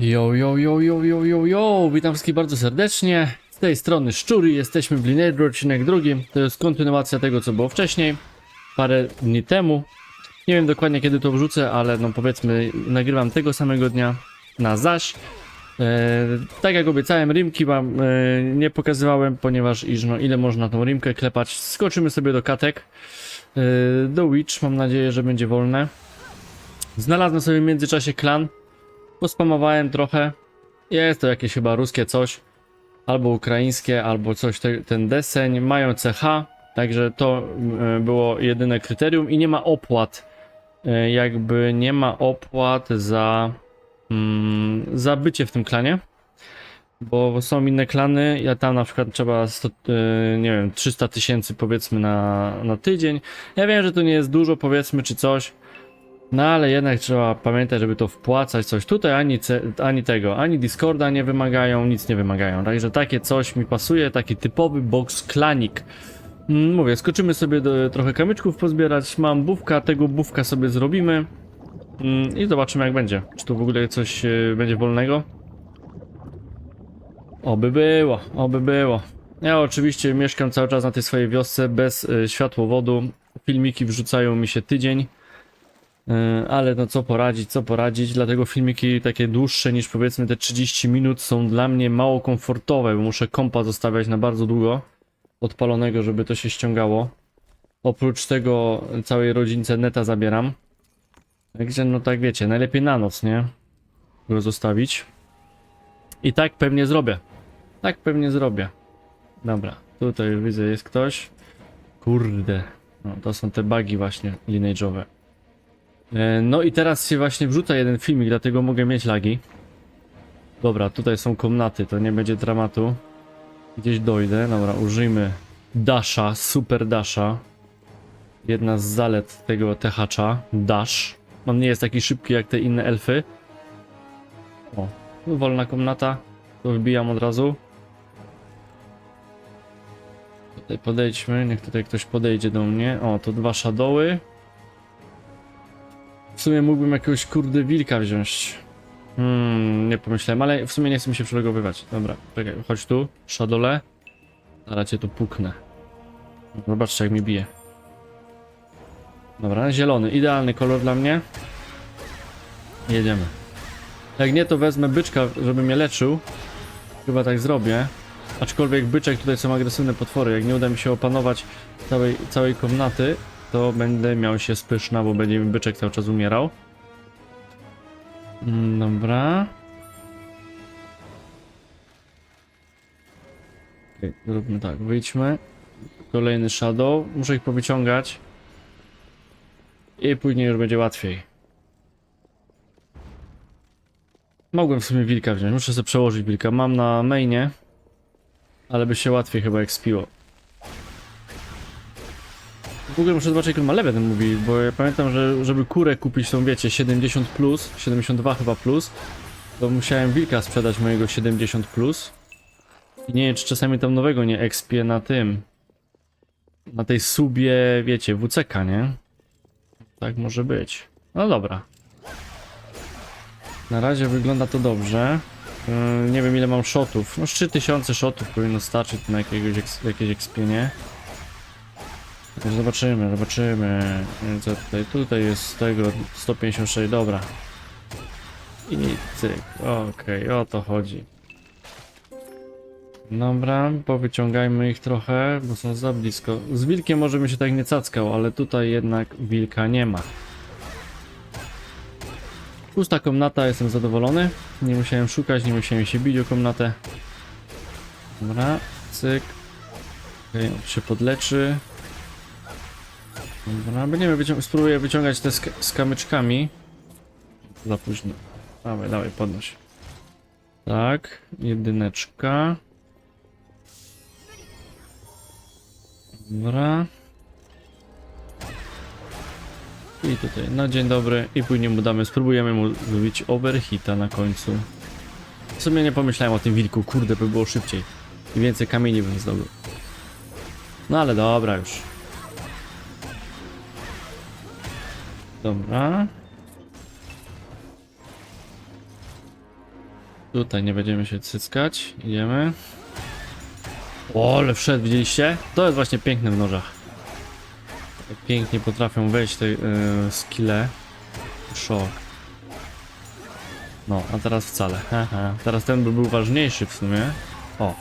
Yo, yo, yo, yo, yo, yo, yo, witam wszystkich bardzo serdecznie. Z tej strony Szczury, jesteśmy w Lineage, odcinek drugi. To jest kontynuacja tego, co było wcześniej, parę dni temu. Nie wiem dokładnie kiedy to wrzucę, ale no powiedzmy, nagrywam tego samego dnia na zaś. E, tak jak obiecałem, rimki wam e, nie pokazywałem, ponieważ iż no ile można tą rimkę klepać. Skoczymy sobie do katek. E, do Witch, mam nadzieję, że będzie wolne. Znalazłem sobie w międzyczasie klan. Pospamowałem trochę. Jest to jakieś chyba ruskie coś. Albo ukraińskie, albo coś te, ten deseń. Mają CH, także to e, było jedyne kryterium i nie ma opłat. E, jakby nie ma opłat za, mm, za bycie w tym klanie. Bo są inne klany, ja tam na przykład trzeba 100, e, nie wiem, 300 tysięcy powiedzmy na, na tydzień. Ja wiem, że to nie jest dużo powiedzmy czy coś, no ale jednak trzeba pamiętać, żeby to wpłacać coś. Tutaj ani, ani tego, ani Discorda nie wymagają, nic nie wymagają. Także takie coś mi pasuje, taki typowy box klanik. Mm, Mówię, skoczymy sobie do, trochę kamyczków pozbierać. Mam bufka, tego bufka sobie zrobimy. Mm, I zobaczymy jak będzie. Czy tu w ogóle coś e, będzie wolnego? Oby było, oby było. Ja oczywiście mieszkam cały czas na tej swojej wiosce bez e, światłowodu. Filmiki wrzucają mi się tydzień. Yy, Ale no co poradzić, co poradzić, dlatego filmiki takie dłuższe niż powiedzmy te 30 minut są dla mnie mało komfortowe, bo muszę kompa zostawiać na bardzo długo odpalonego, żeby to się ściągało. Oprócz tego całej rodzince neta zabieram. Także no tak wiecie, najlepiej na noc, nie? Go zostawić. I tak pewnie zrobię. Tak pewnie zrobię. Dobra, tutaj widzę jest ktoś. Kurde. No, to są te bugi właśnie lineage'owe. E, No i teraz się właśnie wrzuca jeden filmik, dlatego mogę mieć lagi. Dobra, tutaj są komnaty, to nie będzie dramatu. Gdzieś dojdę, dobra, użyjmy Dasha, super Dasha. Jedna z zalet tego THacza, Dash. On nie jest taki szybki jak te inne elfy. O, tu wolna komnata, to wybijam od razu. Tutaj podejdźmy, niech tutaj ktoś podejdzie do mnie. O, to dwa shadowy. W sumie mógłbym jakiegoś kurde wilka wziąć. Hmm, nie pomyślałem, ale w sumie nie chcę mi się przelogowywać. Dobra, czekaj, chodź tu, szadole. Zaraz cię tu puknę. Zobaczcie jak mi bije. Dobra, zielony, idealny kolor dla mnie. Jedziemy. Jak nie, to wezmę byczka, żeby mnie leczył. Chyba tak zrobię. Aczkolwiek byczek tutaj są agresywne potwory. Jak nie uda mi się opanować całej, całej komnaty, to będę miał się spyszna, bo będzie mi byczek cały czas umierał. Mm, Dobra. Okay, zróbmy tak, wyjdźmy. Kolejny shadow. Muszę ich powyciągać. I później już będzie łatwiej. Mogłem w sumie wilka wziąć, muszę sobie przełożyć wilka. Mam na mainie, ale by się łatwiej chyba ekspiło. W ogóle muszę zobaczyć, jak on ma level ten mówi, bo ja pamiętam, że żeby kurę kupić tą wiecie 70 plus, 72 chyba plus, to musiałem wilka sprzedać mojego 70 plus. I nie wiem, czy czasami tam nowego nie expię na tym. Na tej subie, wiecie, WCK, nie? Tak może być. No dobra. Na razie wygląda to dobrze. Yy, nie wiem ile mam shotów. No 3000 shotów powinno starczyć na jakiegoś jakieś expienie. Także Zobaczymy, zobaczymy. Co tutaj? Tutaj jest z tego 156, dobra. I cyk, okej, o to chodzi. Dobra, powyciągajmy ich trochę, bo są za blisko. Z wilkiem może bym się tak nie cackał, ale tutaj jednak wilka nie ma. Pusta komnata, jestem zadowolony. Nie musiałem szukać, nie musiałem się bić o komnatę. Dobra, cyk. Okej, on się podleczy. Dobra, będziemy wycią spróbuję wyciągać te sk z kamyczkami. Za późno. Dawaj, dawaj, podnoś. Tak, jedyneczka. Dobra. I tutaj, na dzień dobry. I później mu damy, spróbujemy mu zrobić overhita na końcu. W sumie nie pomyślałem o tym wilku, kurde, by było szybciej. I więcej kamieni bym zdobył. No ale dobra już. Dobra. Tutaj nie będziemy się cyckać. Idziemy. O, ale wszedł, widzieliście? To jest właśnie piękne w nożach. Pięknie potrafią wejść te yy, skille. Szok. No, a teraz wcale. Haha. Teraz ten by był ważniejszy w sumie. O,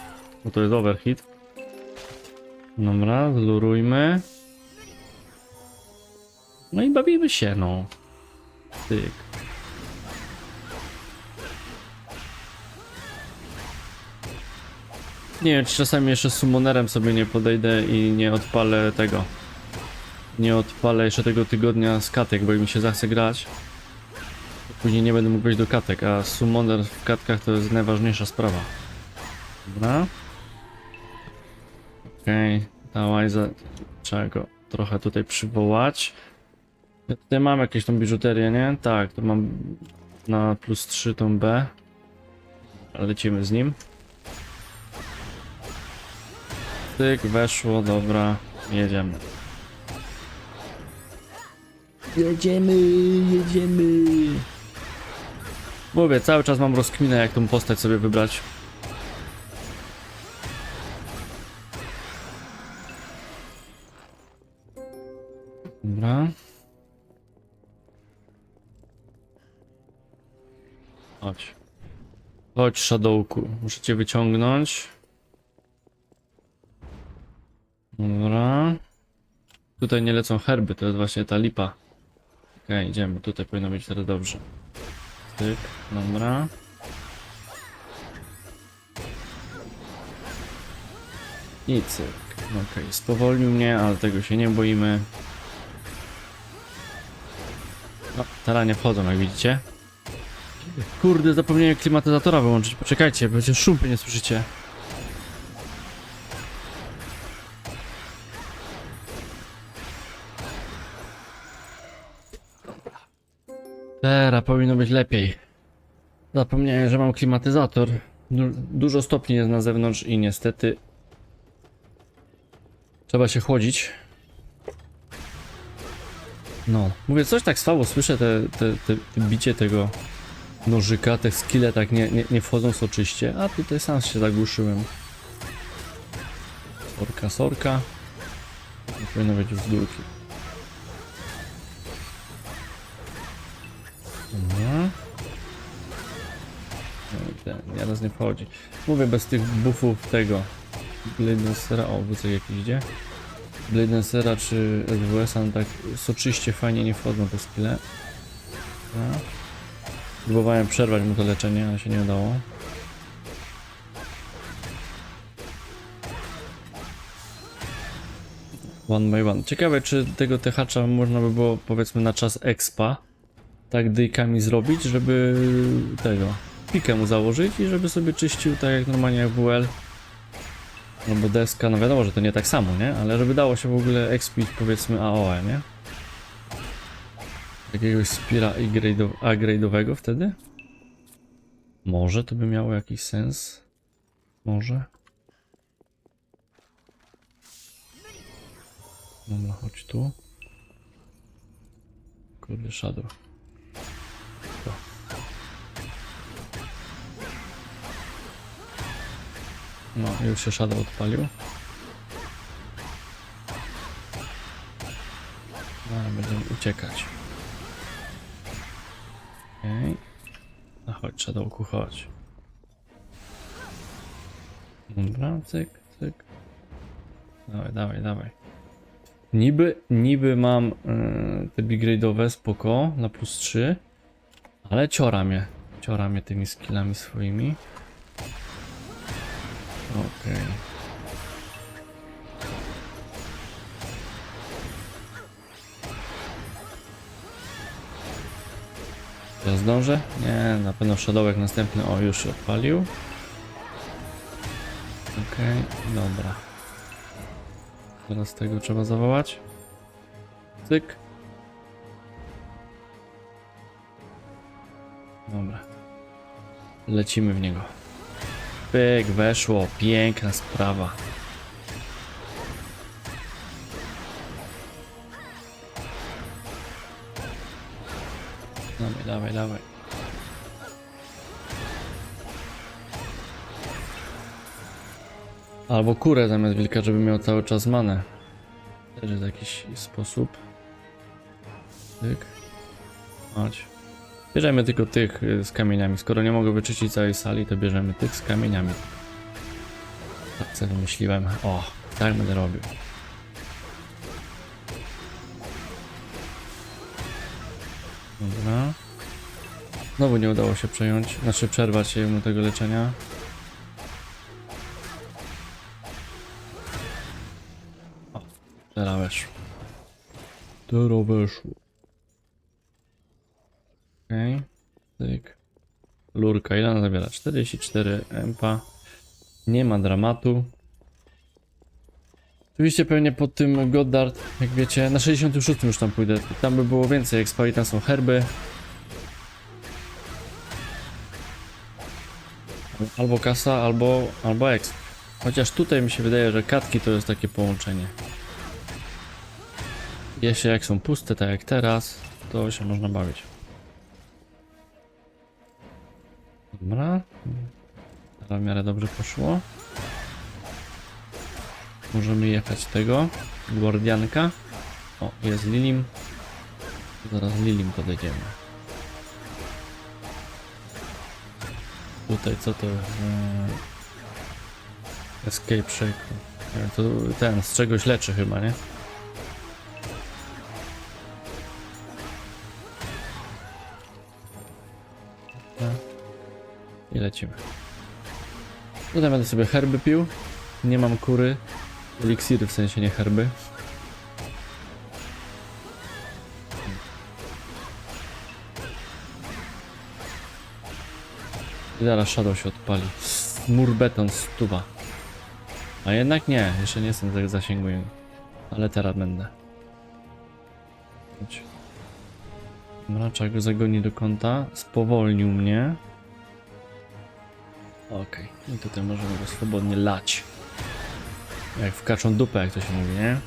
bo to jest overhit. Dobra, zlurujmy. No i bawimy się, no. Tyk. Nie wiem, czy czasami jeszcze summonerem sobie nie podejdę i nie odpalę tego. Nie odpalę jeszcze tego tygodnia z katek, bo mi się zachce grać. Później nie będę mógł wejść do katek, a summoner w katkach to jest najważniejsza sprawa. Dobra. Okej, okay. dawaj za... Trzeba go trochę tutaj przywołać. Ja tutaj mam jakieś tą biżuterię, nie? Tak, to mam na plus 3 tą B. Lecimy z nim. Tyk, weszło, dobra, jedziemy. Jedziemy, jedziemy. Mówię, cały czas mam rozkminę, jak tą postać sobie wybrać. Chodź, Shadowku. Muszę cię wyciągnąć. Dobra. Tutaj nie lecą herby, to jest właśnie ta lipa. Okej, idziemy. Tutaj powinno być teraz dobrze. Tyk, dobra. I cyk. Okej, spowolnił mnie, ale tego się nie boimy. No, taranie wchodzą, jak widzicie. Kurde, zapomniałem klimatyzatora wyłączyć. Poczekajcie, będzie szumpy nie słyszycie. Teraz powinno być lepiej. Zapomniałem, że mam klimatyzator. Du dużo stopni jest na zewnątrz i niestety trzeba się chłodzić. No, mówię, coś tak słabo słyszę, te, te, te, te bicie tego nożyka, te skille tak nie, nie, nie wchodzą soczyście, a tutaj sam się zagłuszyłem. Sorka, sorka. Nie powinno być. Dobra. No, ten, nie wchodzi. Mówię, bez tych buffów tego Bladensera, o, wózek jakiś idzie. Bladensera czy SWS-a, tak soczyście fajnie nie wchodzą te skille. Dobra. Próbowałem przerwać mu to leczenie, ale się nie udało. One by one. Ciekawe, czy tego TH można by było, powiedzmy, na czas expa tak dyjkami zrobić, żeby tego pikę mu założyć i żeby sobie czyścił tak jak normalnie jak WL albo deska, no wiadomo, że to nie tak samo, nie? Ale żeby dało się w ogóle expić powiedzmy AOE, nie? Jakiegoś spira A-grade'owego wtedy? Może to by miało jakiś sens? Może? Dobra, chodź tu. Kurde, shadow. No, już się shadow odpalił. No, będziemy uciekać. Okej. Okay. No chodź, Shadowku, chodź. Dobra, cyk, cyk. Dawaj, dawaj, dawaj. Niby, niby mam yy, te big grade'owe spoko na plus 3, ale ciora mnie. Ciora mnie tymi skillami swoimi. Okej. Okay. Ja zdążę? Nie, na pewno Shadowek następny, o już odpalił. Okej, okay, dobra. Teraz tego trzeba zawołać. Cyk. Dobra. Lecimy w niego. Pyk, weszło. Piękna sprawa. dawaj, dawaj, dawaj. Albo kurę zamiast wilka, żeby miał cały czas manę. Też jest jakiś sposób. Tyk. Chodź. Bierzemy tylko tych y, z kamieniami. Skoro nie mogę wyczyścić całej sali, to bierzemy tych z kamieniami. Tak sobie myśliłem. O, tak będę robił. Znowu nie udało się przejąć, znaczy przerwać mu tego leczenia. O, teraz weszło. Teraz weszło. Okej. Okay. Tyk. Lurka, ile ona zabiera? 44 empa. Nie ma dramatu. Oczywiście pewnie pod tym Goddard, jak wiecie, na 66 już tam pójdę. Tam by było więcej expa i tam są herby. Albo kasa, albo, albo exp. Chociaż tutaj mi się wydaje, że katki to jest takie połączenie. Jeśli jak są puste, tak jak teraz, to się można bawić. Dobra. Teraz w miarę dobrze poszło. Możemy jechać tego. Guardianka. O, jest Lilim. Zaraz Lilim podejdziemy. Tutaj co to? Eee, Escape Shake. To ten z czegoś leczy chyba, nie? I lecimy. Tutaj będę sobie herby pił. Nie mam kury. Eliksiry w sensie nie herby. Zaraz Shadow się odpali. Mur beton stuwa. A jednak nie, jeszcze nie jestem tak zasięgu. Ale teraz będę. Chodź. Mraczak go zagoni do kąta. Spowolnił mnie. Okej, i tutaj możemy go swobodnie lać. Jak w kaczą dupę, jak to się mówi, nie?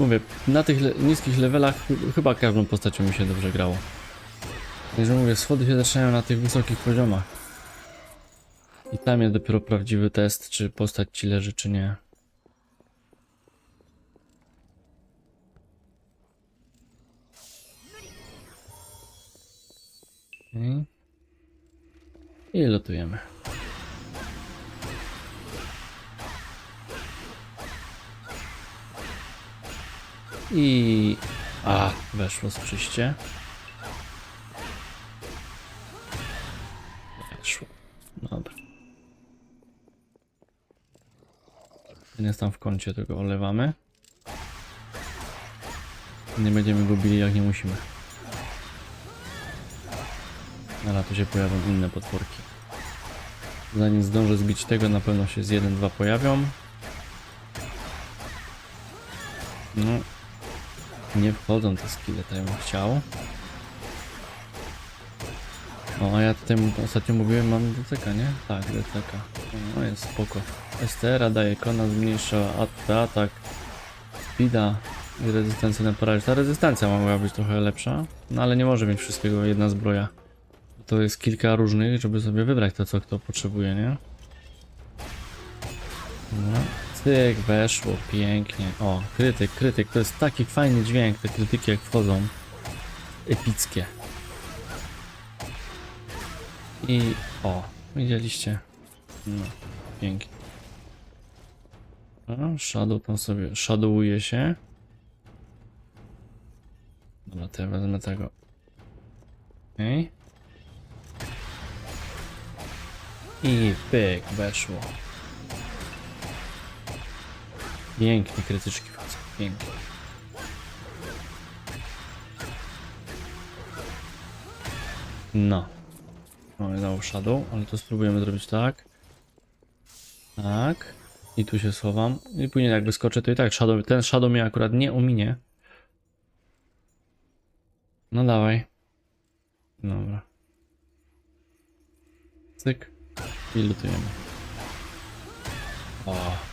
Mówię, na tych le niskich levelach ch- chyba każdą postacią mi się dobrze grało. Także mówię, schody się zaczynają na tych wysokich poziomach. I tam jest dopiero prawdziwy test, czy postać ci leży, czy nie. I lotujemy. I... A, weszło sprzyście. Weszło. Dobra. Ten jest tam w kącie, tego olewamy. Nie będziemy gubili jak nie musimy. Ale tu się pojawią inne potworki. Zanim zdążę zbić tego, na pewno się z 1-2 pojawią. No. Nie wchodzą te skille, tak bym chciał. O, a ja tutaj m- ostatnio mówiłem, mam DCK, nie? Tak, DCK. No jest spoko. STR daje kona, zmniejsza at atak, speeda i rezystencję na paraliż. Ta rezystencja mogła być trochę lepsza, no ale nie może mieć wszystkiego jedna zbroja. To jest kilka różnych, żeby sobie wybrać to, co kto potrzebuje, nie? Dobra. Cyk, weszło, pięknie. O, krytyk, krytyk, to jest taki fajny dźwięk, te krytyki jak wchodzą. Epickie. I o, widzieliście? No, pięknie. Dobra, Shadow tam sobie, shadowuje się. Dobra, to ja wezmę tego. Okej. I pyk, weszło. Pięknie krytyczki wchodzą, pięknie. No. Mamy znowu shadow, ale to spróbujemy zrobić tak. Tak. I tu się schowam. I później jak wyskoczę, to i tak shadow, ten shadow mnie akurat nie ominie. No dawaj. Dobra. Cyk. I lutujemy. O.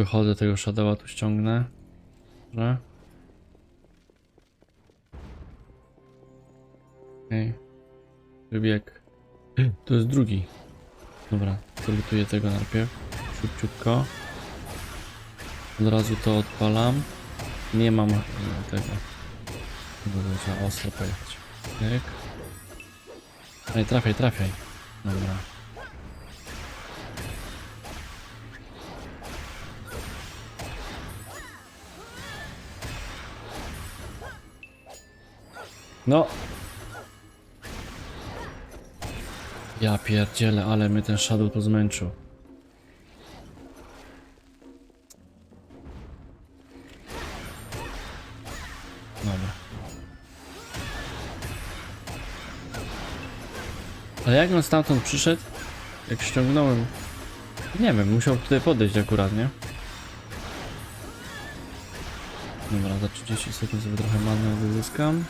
wychodzę tego shadowa, tu ściągnę. Dobra. Okej. Wybieg. To jest drugi. Dobra, salutuję tego najpierw. Szybciutko. Od razu to odpalam. Nie mam e, tego. Dobra, trzeba ostro pojechać. Ej, trafiaj, trafiaj. Dobra. No. Ja pierdzielę, ale mnie ten Shadow tu zmęczył. Dobra. Ale jak on stamtąd przyszedł? Jak ściągnąłem... Nie wiem, musiał tutaj podejść akurat, nie? Dobra, za 30 sekund sobie trochę many wyzyskam.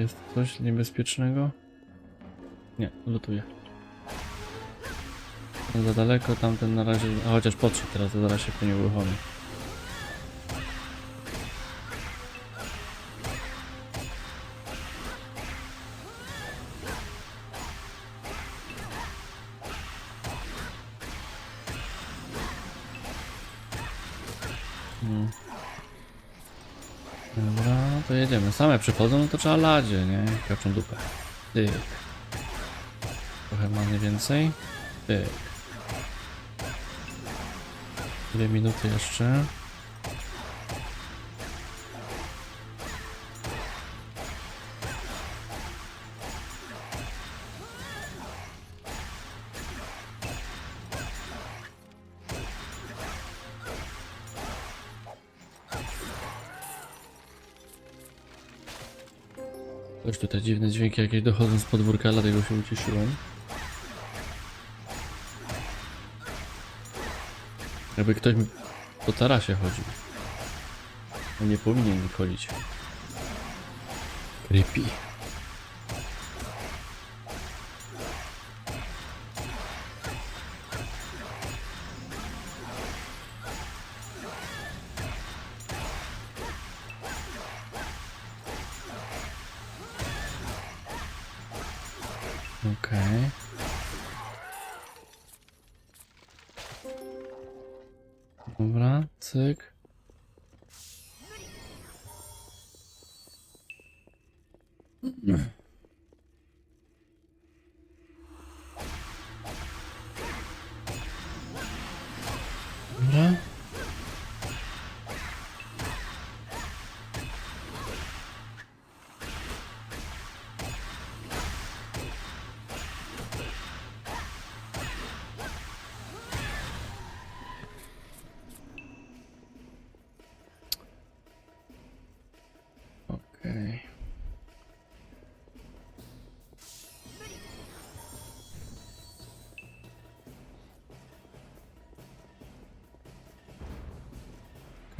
Jest coś niebezpiecznego? Nie, lutuję. No Za daleko, tamten na razie... A chociaż podszedł teraz, to zaraz się po nie uruchomi. Mm. Dobra, to jedziemy. Same przychodzą, no to trzeba ladzie, nie? Kaczą dupę. Tyk. Trochę mamy więcej. Tyk. Dwie minuty jeszcze. Tutaj dziwne dźwięki jakieś dochodzą z podwórka, dlatego się uciszyłem. Jakby ktoś mi po tarasie chodził. No nie powinien mi chodzić. Creepy.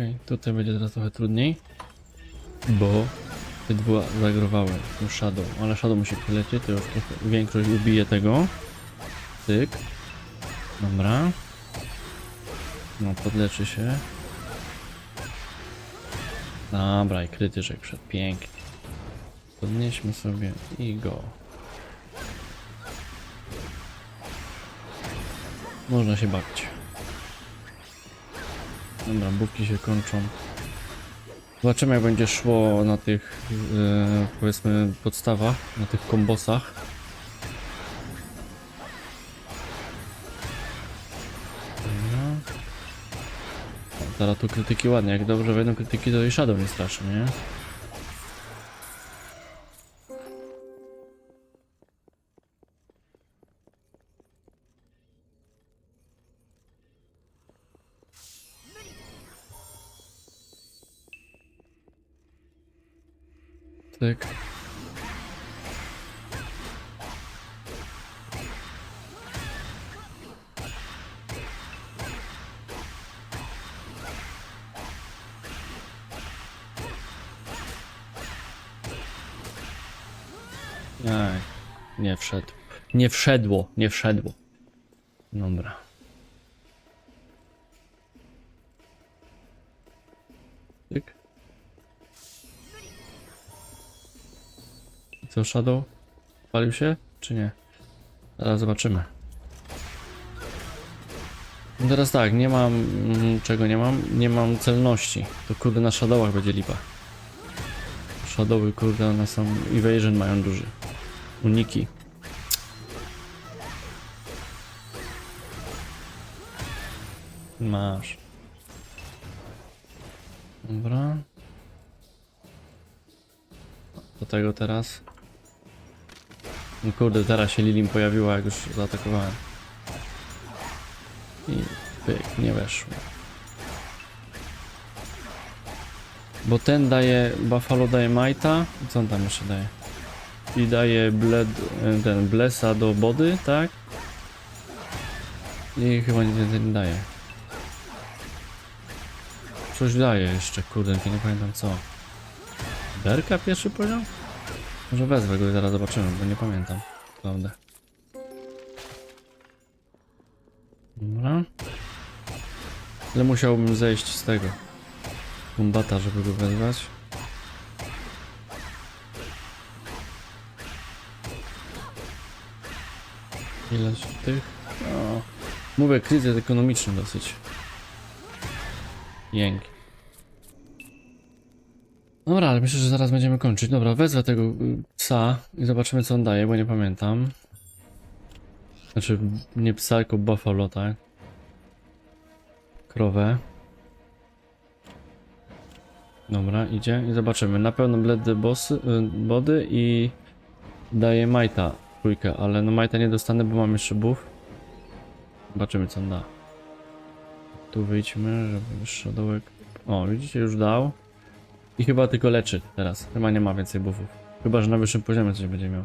Okej, tutaj będzie teraz trochę trudniej, bo te dwa zagrowały tym Shadow, ale Shadow musi polecieć, to już trochę większość ubije tego. Tyk. Dobra. No, podleczy się. Dobra, i krytyczek przed pięknie. Podnieśmy sobie i go. Można się bawić. Dobra, bówki się kończą. Zobaczymy jak będzie szło na tych, e, powiedzmy, podstawach, na tych kombosach. Dobra. Tu krytyki ładnie, jak dobrze wejdą krytyki to i Shadow nie straszy, nie? Ej, nie wszedł. Nie wszedło, nie wszedło. Dobra. Co, Shadow? Palił się, czy nie? Zaraz zobaczymy. No teraz tak, nie mam... mm, czego nie mam? Nie mam celności. To kurde na Shadowach będzie lipa. Shadowy kurde one są... Evasion mają duży. Uniki. Masz. Dobra. Do tego teraz. No kurde, teraz się Lilim pojawiła, jak już zaatakowałem. I pyk, nie weszło. Bo ten daje, Buffalo daje Majta. Co on tam jeszcze daje? I daje bled, ten Blessa do body, tak? I chyba nic więcej nie daje. Coś daje jeszcze, kurde, nie pamiętam co. Berka pierwszy poziom? Może wezwę go i zaraz zobaczymy, bo nie pamiętam. Prawda. Dobra. Ale musiałbym zejść z tego. Kombata, żeby go wezwać. Ileś tych? O. Mówię, kryzys ekonomiczny dosyć. Jęk. Dobra, ale myślę, że zaraz będziemy kończyć. Dobra, wezwę tego y, psa i zobaczymy co on daje, bo nie pamiętam. Znaczy, nie psa, tylko buffalo, tak? Krowę. Dobra, idzie i zobaczymy. Na pewno bled the bossy, y, body i daje majta trójkę, ale no majta nie dostanę, bo mam jeszcze buff. Zobaczymy co on da. Tu wyjdźmy, żeby szadołek... O, widzicie, już dał. I chyba tylko leczy teraz. Chyba nie ma więcej buffów. Chyba, że na wyższym poziomie coś będzie miał.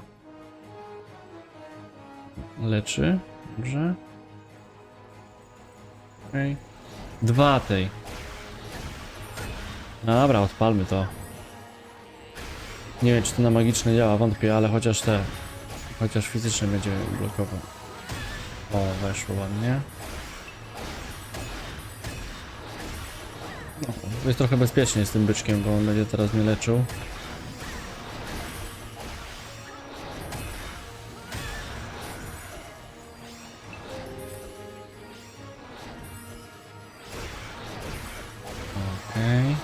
Leczy. Dobrze. Okej. Dwa tej. Dobra, odpalmy to. Nie wiem, czy to na magiczne działa, wątpię, ale chociaż te... Chociaż fizycznie będzie blokował. O, weszło ładnie. Jest trochę bezpiecznie z tym byczkiem, bo on będzie teraz mnie leczył. Okej.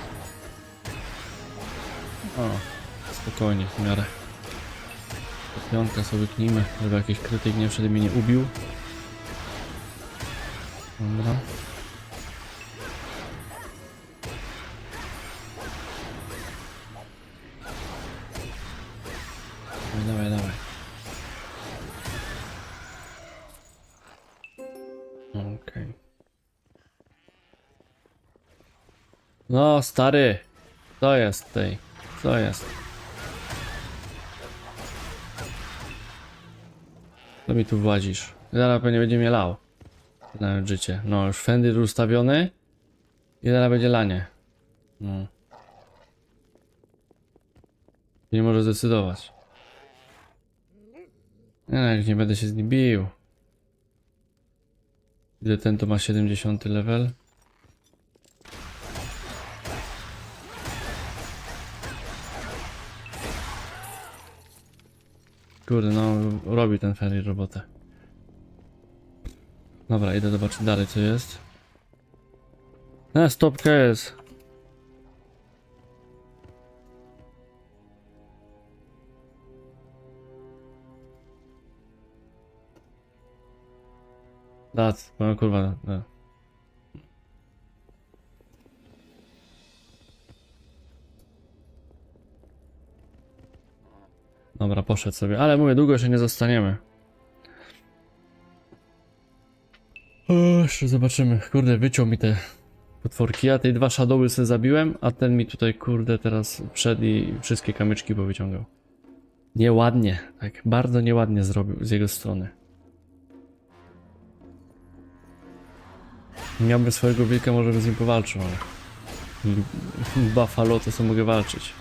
O, spokojnie, w miarę. Piątka sobie knijmy, żeby jakiś krytyk nie wszędzie mnie nie ubił. No, stary. Co jest tej? Co jest? Co mi tu władzisz? Zaraz pewnie będzie mnie lał. Nawet życie. No, już fendy ustawiony. I zaraz będzie lanie. No. Nie może zdecydować. Nie, no, nie będę się z nim bił. Ile ten to ma 70 level? Kurde, no robi ten Ferry robotę. Dobra, idę zobaczyć dalej co jest. A, stopka jest. Dat, no kurwa, no. Dobra, poszedł sobie, ale mówię, długo się nie zostaniemy. Jeszcze zobaczymy. Kurde, wyciął mi te potworki. Ja tej dwa shadowy sobie zabiłem, a ten mi tutaj, kurde, teraz wszedł i wszystkie kamyczki powyciągał. Nieładnie, tak, bardzo nieładnie zrobił z jego strony. Miałby swojego wilka, może by z nim powalczył, ale... Buffalo to co mogę walczyć.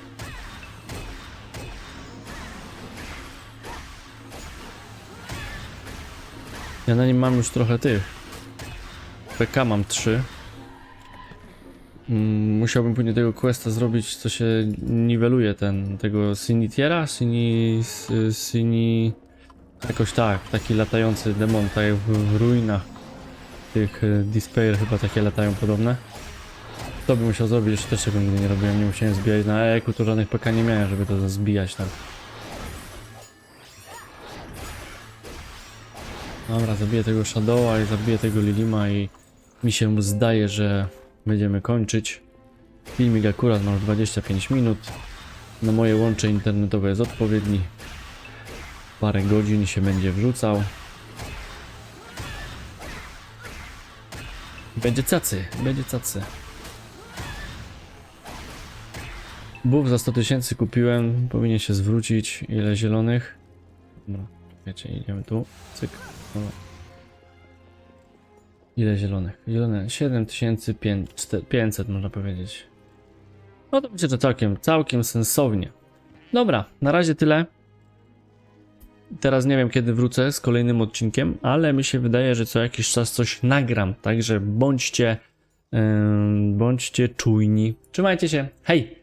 Ja na nim mam już trochę tych. PK mam 3. Mm, Musiałbym później tego questa zrobić, co się niweluje ten, tego Sinitiera, Sini, Sini, jakoś tak, taki latający demon, tak w, ruinach tych e, Despair chyba takie latają podobne. To bym musiał zrobić, jeszcze też tego nigdy nie robiłem, nie musiałem zbijać na EQ, to żadnych PK nie miałem, żeby to zbijać tam. Dobra, zabiję tego Shadowa i zabiję tego Lilima i mi się zdaje, że będziemy kończyć. Filmik akurat ma już 25 minut. Na moje łącze internetowe jest odpowiedni. Parę godzin się będzie wrzucał. Będzie cacy, będzie cacy. Buff za 100 tysięcy kupiłem, powinien się zwrócić. Ile zielonych? Dobra, wiecie, idziemy tu. Cyk. Dobra. Ile zielonych? Zielone 7500 można powiedzieć. No to myślę, że całkiem, całkiem sensownie. Dobra, na razie tyle. Teraz nie wiem kiedy wrócę z kolejnym odcinkiem, ale mi się wydaje, że co jakiś czas coś nagram, także bądźcie, ym, bądźcie czujni. Trzymajcie się, hej!